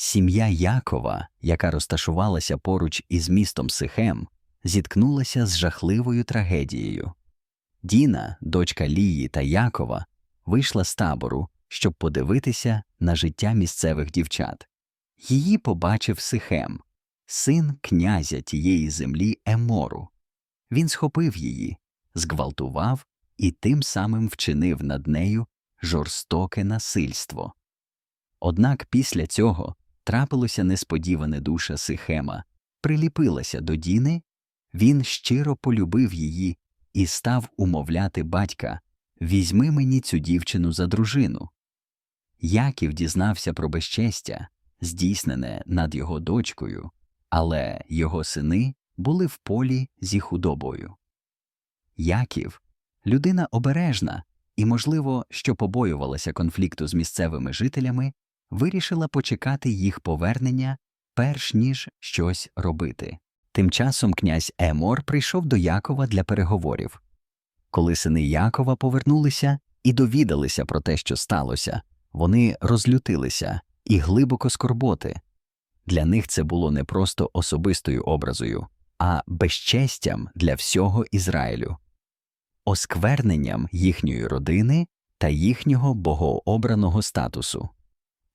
Сім'я Якова, яка розташувалася поруч із містом Сихем, зіткнулася з жахливою трагедією. Діна, дочка Лії та Якова, вийшла з табору, щоб подивитися на життя місцевих дівчат. Її побачив Сихем, син князя тієї землі Емору. Він схопив її, зґвалтував і тим самим вчинив над нею жорстоке насильство. Однак після цього трапилося несподіване душа Сихема, приліпилася до Діни, він щиро полюбив її і став умовляти батька Візьми мені цю дівчину за дружину. Яків дізнався про безчестя, здійснене над його дочкою, але його сини були в полі зі худобою. Яків людина обережна і, можливо, що побоювалася конфлікту з місцевими жителями, вирішила почекати їх повернення, перш ніж щось робити. Тим часом князь Емор прийшов до Якова для переговорів. Коли сини Якова повернулися і довідалися про те, що сталося, вони розлютилися і глибоко скорботи. Для них це було не просто особистою образою, а безчестям для всього Ізраїлю, оскверненням їхньої родини та їхнього богообраного статусу.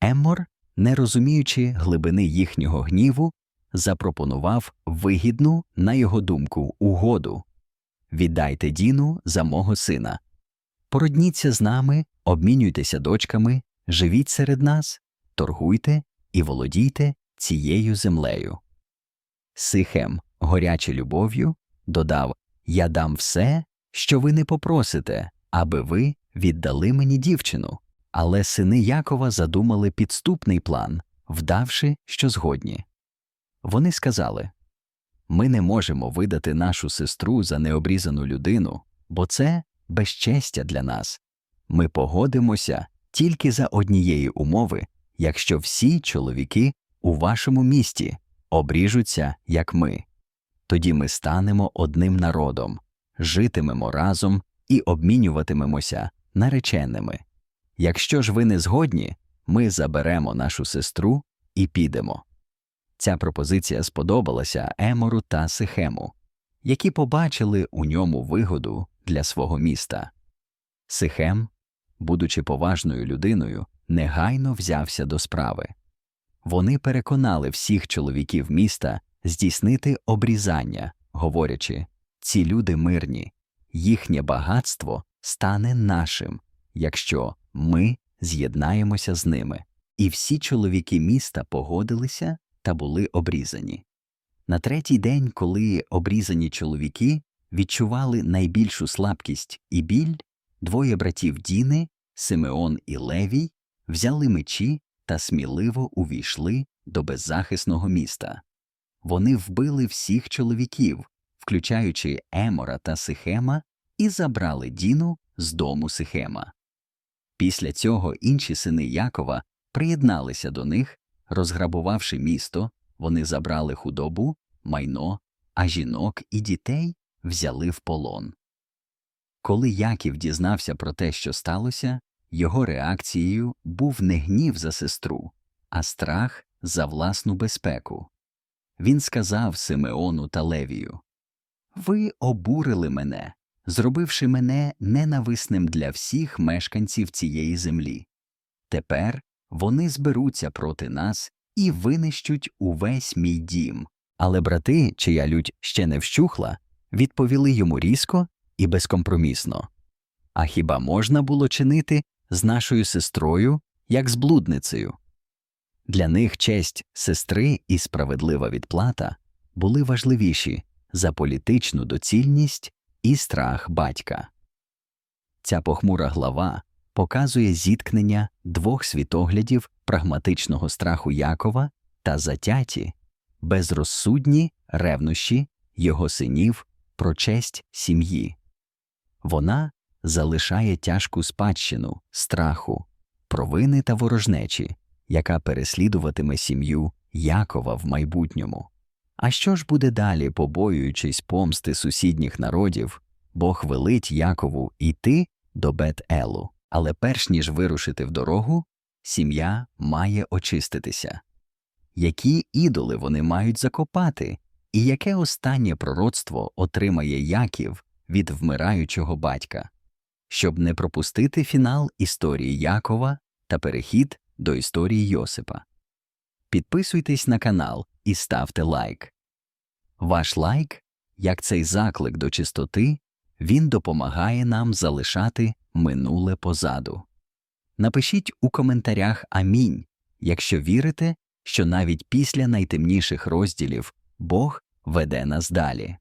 Еммор, не розуміючи глибини їхнього гніву, запропонував вигідну, на його думку, угоду віддайте Діну за мого сина. Породніться з нами, обмінюйтеся дочками, живіть серед нас, торгуйте і володійте цією землею. Сихем, горяче любов'ю, додав Я дам все, що ви не попросите, аби ви віддали мені дівчину. Але сини Якова задумали підступний план, вдавши, що згодні. Вони сказали Ми не можемо видати нашу сестру за необрізану людину, бо це безчестя для нас. Ми погодимося тільки за однієї умови, якщо всі чоловіки у вашому місті обріжуться, як ми. Тоді ми станемо одним народом, житимемо разом і обмінюватимемося нареченими. Якщо ж ви не згодні, ми заберемо нашу сестру і підемо. Ця пропозиція сподобалася Емору та Сихему, які побачили у ньому вигоду для свого міста. Сихем, будучи поважною людиною, негайно взявся до справи. Вони переконали всіх чоловіків міста здійснити обрізання, говорячи ці люди мирні, їхнє багатство стане нашим, якщо ми з'єднаємося з ними. І всі чоловіки міста погодилися та були обрізані. На третій день, коли обрізані чоловіки відчували найбільшу слабкість і біль, двоє братів Діни, Симеон і Левій, взяли мечі та сміливо увійшли до беззахисного міста. Вони вбили всіх чоловіків, включаючи Емора та Сихема, і забрали Діну з дому Сихема. Після цього інші сини Якова приєдналися до них, розграбувавши місто, вони забрали худобу, майно, а жінок і дітей взяли в полон. Коли Яків дізнався про те, що сталося, його реакцією був не гнів за сестру, а страх за власну безпеку. Він сказав Симеону та Левію Ви обурили мене, зробивши мене ненависним для всіх мешканців цієї землі. Тепер вони зберуться проти нас і винищуть увесь мій дім. Але брати, чия лють ще не вщухла, відповіли йому різко і безкомпромісно. А хіба можна було чинити з нашою сестрою, як з блудницею? Для них честь сестри і справедлива відплата були важливіші за політичну доцільність і страх батька. Ця похмура глава показує зіткнення двох світоглядів прагматичного страху Якова та затяті, безрозсудні ревнощі його синів про честь сім'ї. Вона залишає тяжку спадщину страху, провини та ворожнечі, яка переслідуватиме сім'ю Якова в майбутньому. А що ж буде далі, побоюючись помсти сусідніх народів, Бог велить Якову йти до Бет-Елу, але перш ніж вирушити в дорогу, сім'я має очиститися. які ідоли вони мають закопати, і яке останнє пророцтво отримає Яків від вмираючого батька, щоб не пропустити фінал історії Якова та перехід до історії Йосипа. Підписуйтесь на канал і ставте лайк. Ваш лайк, як цей заклик до чистоти, він допомагає нам залишати минуле позаду. Напишіть у коментарях Амінь, якщо вірите, що навіть після найтемніших розділів Бог веде нас далі.